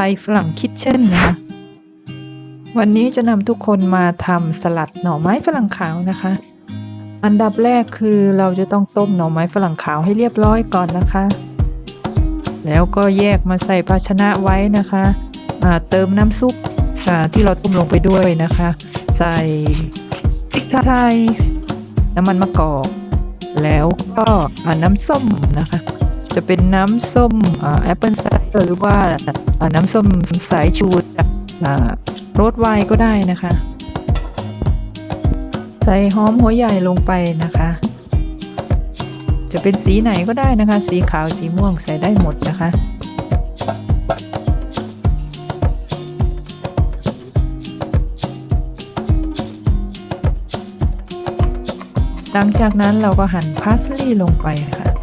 ไทยฝรั่งคิดเช่นนะคะวันนี้จะนำทุกคนมาทำสลัดหน่อไม้ฝรั่งขาวนะคะ อันดับแรกคือเราจะต้องต้มหน่อไม้ฝรั่งขาวให้เรียบร้อยก่อนนะคะ แล้วก็แยกมาใส่ภาชนะไว้นะคะอ่าเติมน้ำซุปอ่าที่เราต้มลงไปด้วยนะคะ ใส่พริกไทยน้ำมันมะกอก แล้วก็น้ำส้มนะคะ จะเป็นน้ำส้มแอปเปิลไซเดอร์หรือว่าน้ำส้มสายชูจากรสไวน์ก็ได้นะคะ ใส่หอมหัวใหญ่ลงไปนะคะ จะเป็นสีไหนก็ได้นะคะ สีขาวสีม่วงใส่ได้หมดนะคะหลังจากนั้นเราก็หั่นพาสลีย์ลงไปค่ะ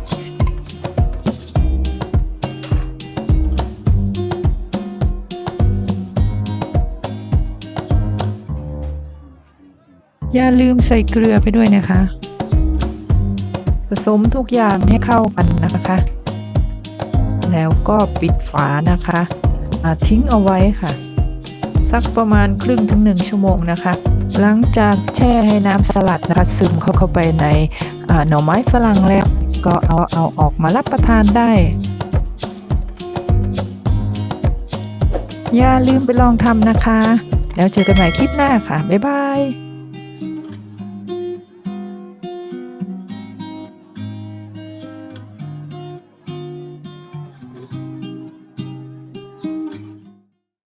อย่าลืมใส่เกลือไปด้วยนะคะ ผสมทุกอย่างให้เข้ากันนะคะ แล้วก็ปิดฝานะคะอาทิ้งเอาไว้ค่ะ สักประมาณครึ่งถึงหนึ่งชั่วโมงนะคะ หลังจากแช่ให้น้ำสลัดนะคะซึมเข้าเข้าไปในหน่อไม้ฝรั่งแล้วก็เอาเอาออกมารับประทานได้อย่าลืมไปลองทำนะคะ แล้วเจอกันใหม่คลิปหน้าค่ะ บ๊ายบาย